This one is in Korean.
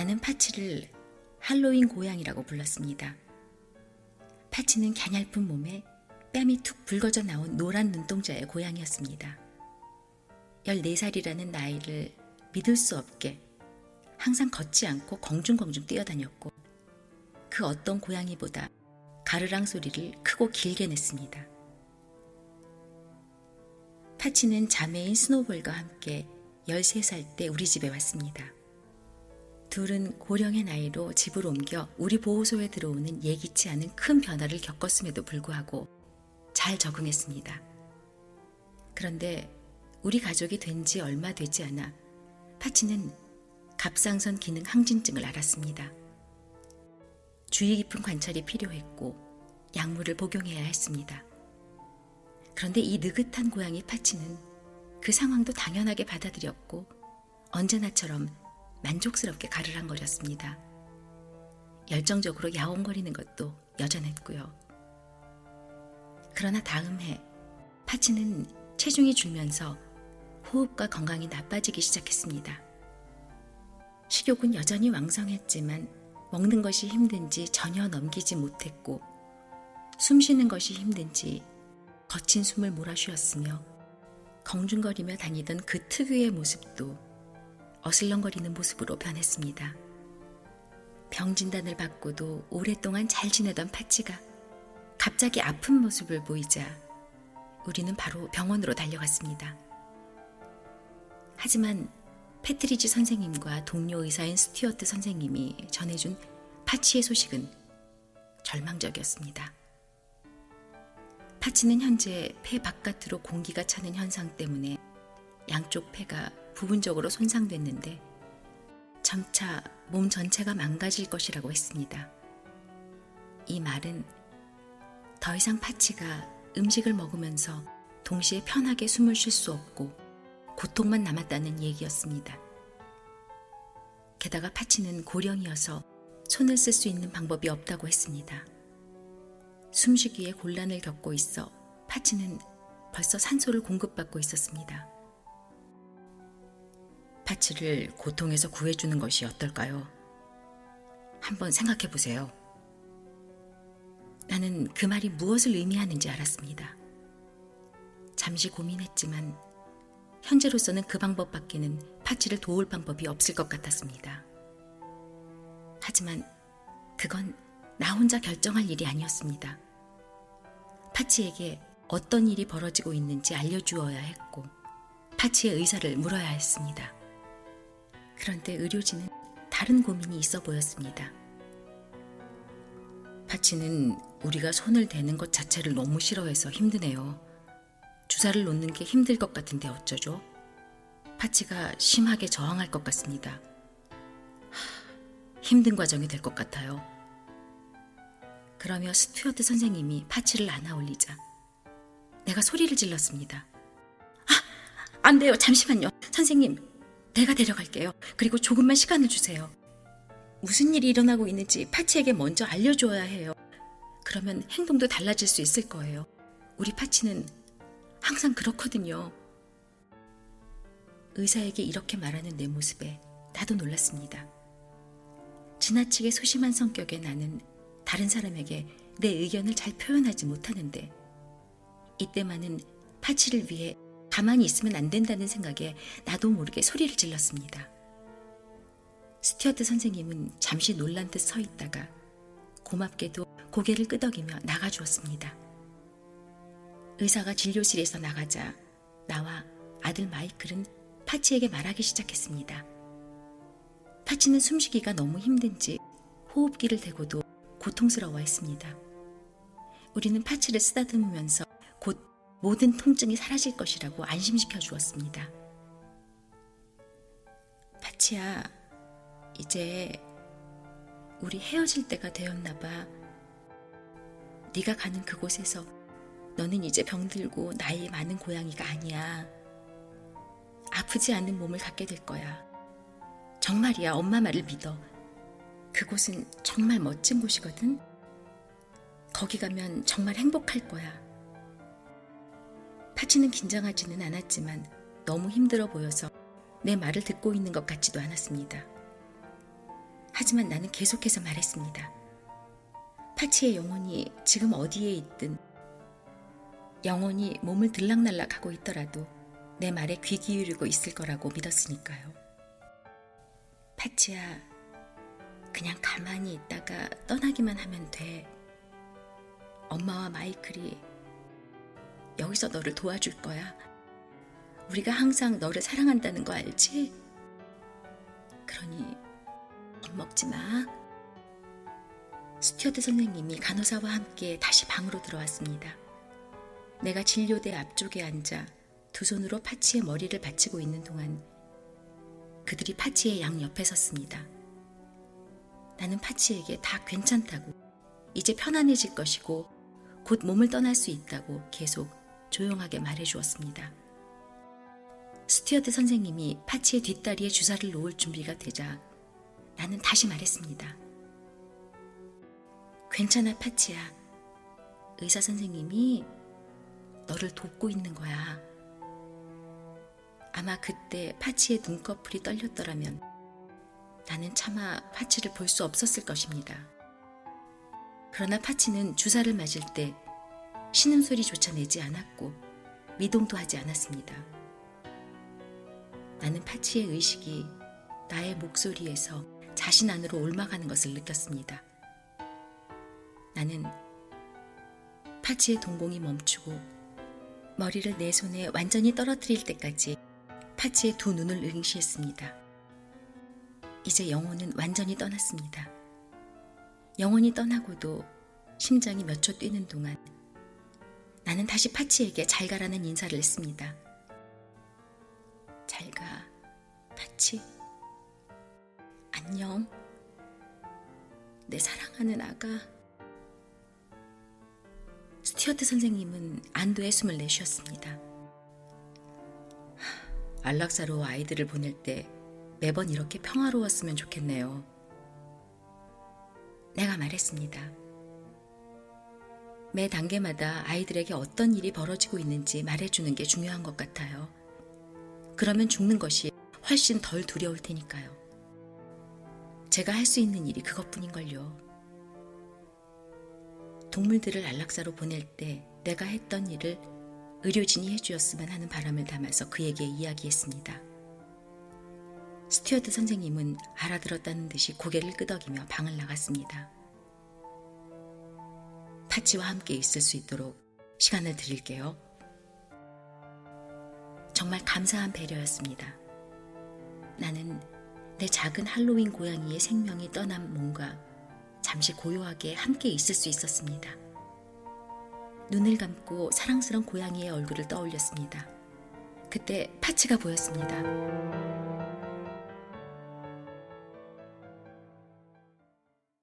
나는 파치를 할로윈 고양이라고 불렀습니다. 파치는 갸냘픈 몸에 뺨이 툭 붉어져 나온 노란 눈동자의 고양이였습니다. 14살이라는 나이를 믿을 수 없게 항상 걷지 않고 공중공중 뛰어다녔고 그 어떤 고양이보다 가르랑 소리를 크고 길게 냈습니다. 파치는 자매인 스노볼과 함께 13살 때 우리 집에 왔습니다. 둘은 고령의 나이로 집을 옮겨 우리 보호소에 들어오는 예기치 않은 큰 변화를 겪었음에도 불구하고 잘 적응했습니다. 그런데 우리 가족이 된 지 얼마 되지 않아 파치는 갑상선 기능 항진증을 앓았습니다. 주의 깊은 관찰이 필요했고 약물을 복용해야 했습니다. 그런데 이 느긋한 고양이 파치는 그 상황도 당연하게 받아들였고 언제나처럼 만족스럽게 가르랑거렸습니다. 열정적으로 야옹거리는 것도 여전했고요. 그러나 다음 해 파치는 체중이 줄면서 호흡과 건강이 나빠지기 시작했습니다. 식욕은 여전히 왕성했지만 먹는 것이 힘든지 전혀 넘기지 못했고 숨 쉬는 것이 힘든지 거친 숨을 몰아쉬었으며 공중거리며 다니던 그 특유의 모습도 어슬렁거리는 모습으로 변했습니다. 병 진단을 받고도 오랫동안 잘 지내던 파치가 갑자기 아픈 모습을 보이자 우리는 바로 병원으로 달려갔습니다. 하지만 패트리지 선생님과 동료 의사인 스튜어트 선생님이 전해준 파치의 소식은 절망적이었습니다. 파치는 현재 폐 바깥으로 공기가 차는 현상 때문에 양쪽 폐가 부분적으로 손상됐는데 점차 몸 전체가 망가질 것이라고 했습니다. 이 말은 더 이상 파치가 음식을 먹으면서 동시에 편하게 숨을 쉴 수 없고 고통만 남았다는 얘기였습니다. 게다가 파치는 고령이어서 손을 쓸 수 있는 방법이 없다고 했습니다. 숨쉬기에 곤란을 겪고 있어 파치는 벌써 산소를 공급받고 있었습니다. 파치를 고통에서 구해주는 것이 어떨까요? 한번 생각해 보세요. 나는 그 말이 무엇을 의미하는지 알았습니다. 잠시 고민했지만 현재로서는 그 방법밖에는 파치를 도울 방법이 없을 것 같았습니다. 하지만 그건 나 혼자 결정할 일이 아니었습니다. 파치에게 어떤 일이 벌어지고 있는지 알려주어야 했고, 파치의 의사를 물어야 했습니다. 그런데 의료진은 다른 고민이 있어 보였습니다. 파치는 우리가 손을 대는 것 자체를 너무 싫어해서 힘드네요. 주사를 놓는 게 힘들 것 같은데 어쩌죠? 파치가 심하게 저항할 것 같습니다. 하, 힘든 과정이 될 것 같아요. 그러며 스튜어트 선생님이 파치를 안아 올리자 내가 소리를 질렀습니다. 아, 안 돼요. 잠시만요. 선생님, 내가 데려갈게요. 그리고 조금만 시간을 주세요. 무슨 일이 일어나고 있는지 파치에게 먼저 알려줘야 해요. 그러면 행동도 달라질 수 있을 거예요. 우리 파치는 항상 그렇거든요. 의사에게 이렇게 말하는 내 모습에 나도 놀랐습니다. 지나치게 소심한 성격의 나는 다른 사람에게 내 의견을 잘 표현하지 못하는데 이때만은 파치를 위해 가만히 있으면 안 된다는 생각에 나도 모르게 소리를 질렀습니다. 스튜어트 선생님은 잠시 놀란 듯 서 있다가 고맙게도 고개를 끄덕이며 나가주었습니다. 의사가 진료실에서 나가자 나와 아들 마이클은 파치에게 말하기 시작했습니다. 파치는 숨쉬기가 너무 힘든지 호흡기를 대고도 고통스러워했습니다. 우리는 파치를 쓰다듬으면서 곧 모든 통증이 사라질 것이라고 안심시켜 주었습니다. 파치야, 이제 우리 헤어질 때가 되었나 봐. 네가 가는 그곳에서 너는 이제 병들고 나이 많은 고양이가 아니야. 아프지 않은 몸을 갖게 될 거야. 정말이야, 엄마 말을 믿어. 그곳은 정말 멋진 곳이거든. 거기 가면 정말 행복할 거야. 파치는 긴장하지는 않았지만 너무 힘들어 보여서 내 말을 듣고 있는 것 같지도 않았습니다. 하지만 나는 계속해서 말했습니다. 파치의 영혼이 지금 어디에 있든 영혼이 몸을 들락날락 하고 있더라도 내 말에 귀 기울이고 있을 거라고 믿었으니까요. 파치야, 그냥 가만히 있다가 떠나기만 하면 돼. 엄마와 마이클이 여기서 너를 도와줄 거야. 우리가 항상 너를 사랑한다는 거 알지? 그러니 겁먹지 마. 스튜어드 선생님이 간호사와 함께 다시 방으로 들어왔습니다. 내가 진료대 앞쪽에 앉아 두 손으로 파치의 머리를 받치고 있는 동안 그들이 파치의 양 옆에 섰습니다. 나는 파치에게 다 괜찮다고 이제 편안해질 것이고 곧 몸을 떠날 수 있다고 계속 조용하게 말해 주었습니다. 스튜어드 선생님이 파치의 뒷다리에 주사를 놓을 준비가 되자 나는 다시 말했습니다. 괜찮아, 파치야. 의사 선생님이 너를 돕고 있는 거야. 아마 그때 파치의 눈꺼풀이 떨렸더라면 나는 차마 파치를 볼 수 없었을 것입니다. 그러나 파치는 주사를 맞을 때 신음소리조차 내지 않았고 미동도 하지 않았습니다. 나는 파치의 의식이 나의 목소리에서 자신 안으로 옮아가는 것을 느꼈습니다. 나는 파치의 동공이 멈추고 머리를 내 손에 완전히 떨어뜨릴 때까지 파치의 두 눈을 응시했습니다. 이제 영혼은 완전히 떠났습니다. 영혼이 떠나고도 심장이 몇 초 뛰는 동안 나는 다시 파치에게 잘 가라는 인사를 했습니다. 잘 가, 파치. 안녕. 내 사랑하는 아가. 스튜어트 선생님은 안도의 숨을 내쉬었습니다. 하, 안락사로 아이들을 보낼 때 매번 이렇게 평화로웠으면 좋겠네요. 내가 말했습니다. 매 단계마다 아이들에게 어떤 일이 벌어지고 있는지 말해주는 게 중요한 것 같아요. 그러면 죽는 것이 훨씬 덜 두려울 테니까요. 제가 할 수 있는 일이 그것뿐인걸요. 동물들을 안락사로 보낼 때 내가 했던 일을 의료진이 해주었으면 하는 바람을 담아서 그에게 이야기했습니다. 스튜어드 선생님은 알아들었다는 듯이 고개를 끄덕이며 방을 나갔습니다. 파치와 함께 있을 수 있도록 시간을 드릴게요. 정말 감사한 배려였습니다. 나는 내 작은 할로윈 고양이의 생명이 떠난 몸과 잠시 고요하게 함께 있을 수 있었습니다. 눈을 감고 사랑스런 고양이의 얼굴을 떠올렸습니다. 그때 파치가 보였습니다.